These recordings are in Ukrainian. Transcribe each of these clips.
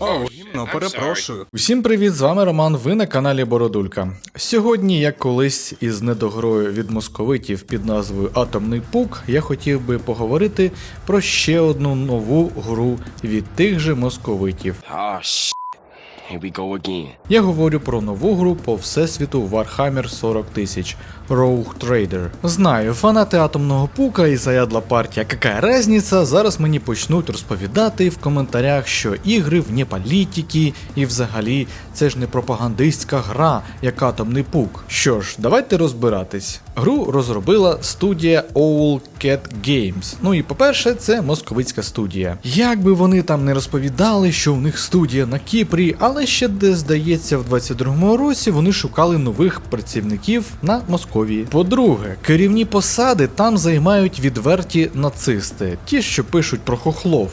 О, гімно, перепрошую. Усім привіт, з вами Роман. Ви на каналі Бородулька. Сьогодні, як колись із недогрою від московитів під назвою Атомний Пук, я хотів би поговорити про ще одну нову гру від тих же московитів. Oh. Here we go again. Я говорю про нову гру по всесвіту Warhammer 40 тисяч Rogue Trader. Знаю, фанати атомного пука і заядла партія какая разниця, зараз мені почнуть розповідати в коментарях, що ігри вне політики і взагалі це ж не пропагандистська гра, як атомний пук. Що ж, давайте розбиратись. Гру розробила студія Owl Cat Games. Ну і по-перше, це московицька студія. Як би вони там не розповідали, що в них студія на Кіпрі, але ще де здається, в 22-му році вони шукали нових працівників на Московії. По-друге, керівні посади там займають відверті нацисти, ті, що пишуть про хохлов.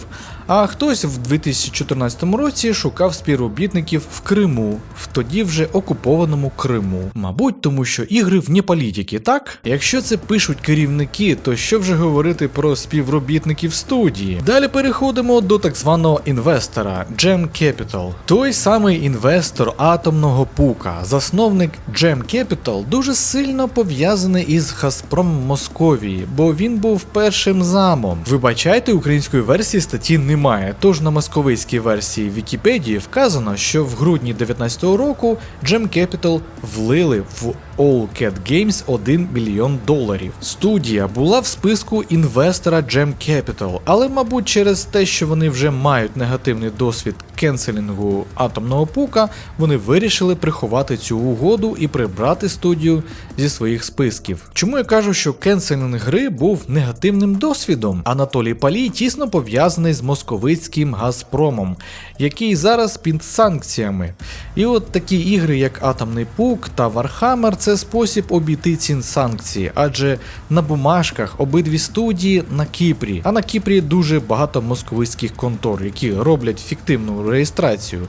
А хтось в 2014 році шукав співробітників в Криму, в тоді вже окупованому Криму. Мабуть, тому що ігри вне політики, так? Якщо це пишуть керівники, то що вже говорити про співробітників студії? Далі переходимо до так званого інвестора Gem Capital. Той самий інвестор атомного пука, засновник Gem Capital, дуже сильно пов'язаний із Газпром Московії, бо він був першим замом. Вибачайте, української версії статті немає. Тож на московицькій версії Вікіпедії вказано, що в грудні 2019 року Gem Capital влили в All Cat Games 1 мільйон доларів. Студія була в списку інвестора Gem Capital, але, мабуть, через те, що вони вже мають негативний досвід кенселінгу атомного пука, вони вирішили приховати цю угоду і прибрати студію зі своїх списків. Чому я кажу, що кенселінг гри був негативним досвідом? Анатолій Палій тісно пов'язаний з московицьким Газпромом, який зараз під санкціями. І от такі ігри, як Атомний Пук та Вархаммер, це спосіб обійти ці санкції, адже на бумажках обидві студії на Кіпрі, а на Кіпрі дуже багато московицьких контор, які роблять фіктивну реєстрацію.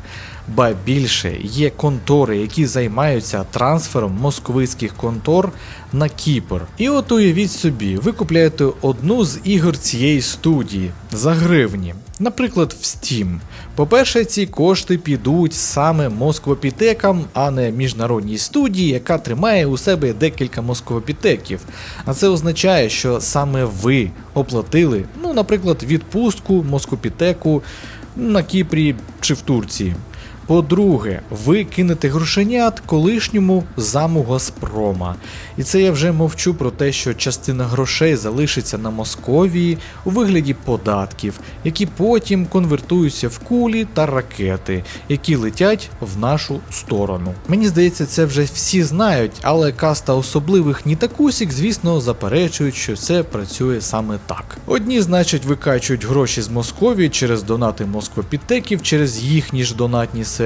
Ба більше є контори, які займаються трансфером московицьких контор на Кіпр. І от уявіть собі, ви купляєте одну з ігор цієї студії за гривні, наприклад, в Steam. По-перше, ці кошти підуть саме москвопітекам, а не міжнародній студії, яка тримає у себе декілька москвопітеків. А це означає, що саме ви оплатили, ну, наприклад, відпустку москвопітеку на Кіпрі чи в Турції. По-друге, ви кинете грошенят колишньому заму Газпрома. І це я вже мовчу про те, що частина грошей залишиться на Московії у вигляді податків, які потім конвертуються в кулі та ракети, які летять в нашу сторону. Мені здається, це вже всі знають, але каста особливих Нітакусік, звісно, заперечують, що це працює саме так. Одні, значить, викачують гроші з Московії через донати москвопітеків, через їхні ж донатні сервіси.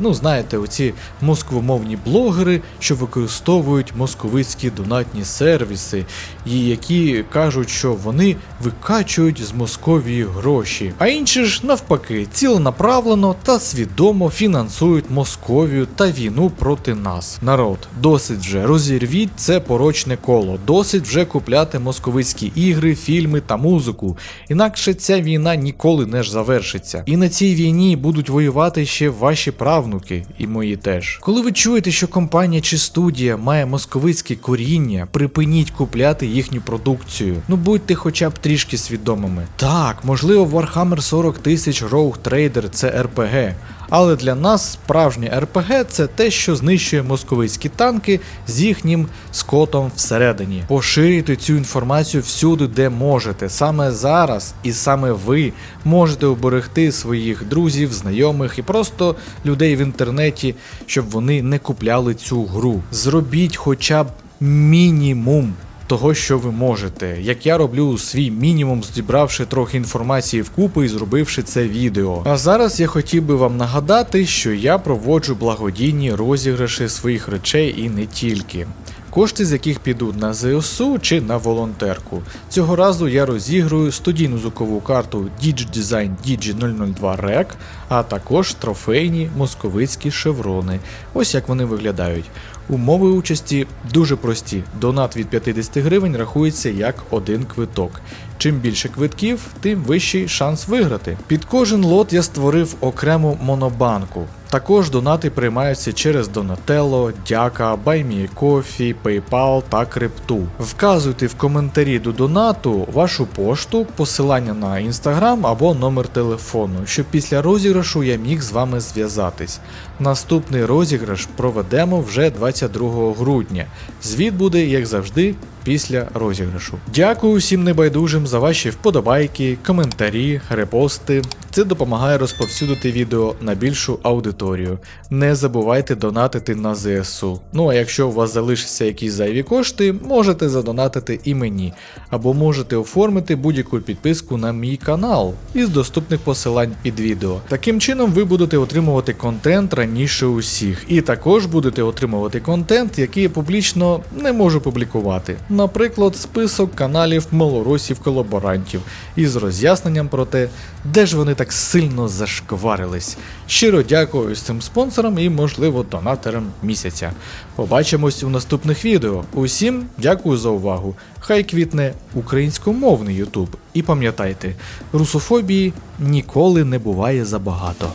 Ну, знаєте, оці москвомовні блогери, що використовують московицькі донатні сервіси, і які кажуть, що вони викачують з Московії гроші. А інші ж навпаки, ціленаправлено та свідомо фінансують Московію та війну проти нас. Народ, досить вже розірвіть це порочне коло, досить вже купляти московицькі ігри, фільми та музику. Інакше ця війна ніколи не ж завершиться. І на цій війні будуть воювати ще ваші правнуки, і мої теж. Коли ви чуєте, що компанія чи студія має московицьке коріння, припиніть купляти їхню продукцію. Ну будьте хоча б трішки свідомими. Так, можливо, Warhammer 40 тисяч Rogue Trader це РПГ. Але для нас справжнє РПГ це те, що знищує московицькі танки з їхнім скотом всередині. Поширюйте цю інформацію всюди, де можете. Саме зараз і саме ви можете оберегти своїх друзів, знайомих і просто людей в інтернеті, щоб вони не купляли цю гру. Зробіть хоча б мінімум того, що ви можете, як я роблю свій мінімум, зібравши трохи інформації вкупи і зробивши це відео. А зараз я хотів би вам нагадати, що я проводжу благодійні розіграші своїх речей і не тільки. Кошти з яких підуть на ЗСУ чи на волонтерку. Цього разу я розігрую студійну звукову карту DigiDesign Digi002 REC, а також трофейні московицькі шеврони. Ось як вони виглядають. Умови участі дуже прості. Донат від 50 гривень рахується як один квиток. Чим більше квитків, тим вищий шанс виграти. Під кожен лот я створив окрему монобанку. Також донати приймаються через Donatello, Дяка, BuyMeCoffee, PayPal та Крипту. Вказуйте в коментарі до донату вашу пошту, посилання на інстаграм або номер телефону, щоб після розіграшу я міг з вами зв'язатись. Наступний розіграш проведемо вже 22 грудня. Звіт буде, як завжди, після розіграшу. Дякую всім небайдужим за ваші вподобайки, коментарі, репости. Це допомагає розповсюдити відео на більшу аудиторію. Не забувайте донатити на ЗСУ. Ну а якщо у вас залишаться якісь зайві кошти, можете задонатити і мені, або можете оформити будь-яку підписку на мій канал із доступних посилань під відео. Таким чином ви будете отримувати контент раніше усіх, і також будете отримувати контент, який я публічно не можу публікувати. Наприклад, список каналів малоросів-колаборантів із роз'ясненням про те, де ж вони так сильно зашкварились. Щиро дякую цим спонсорам і, можливо, донаторам місяця. Побачимось у наступних відео. Усім дякую за увагу. Хай квітне українськомовний Ютуб. І пам'ятайте, русофобії ніколи не буває забагато.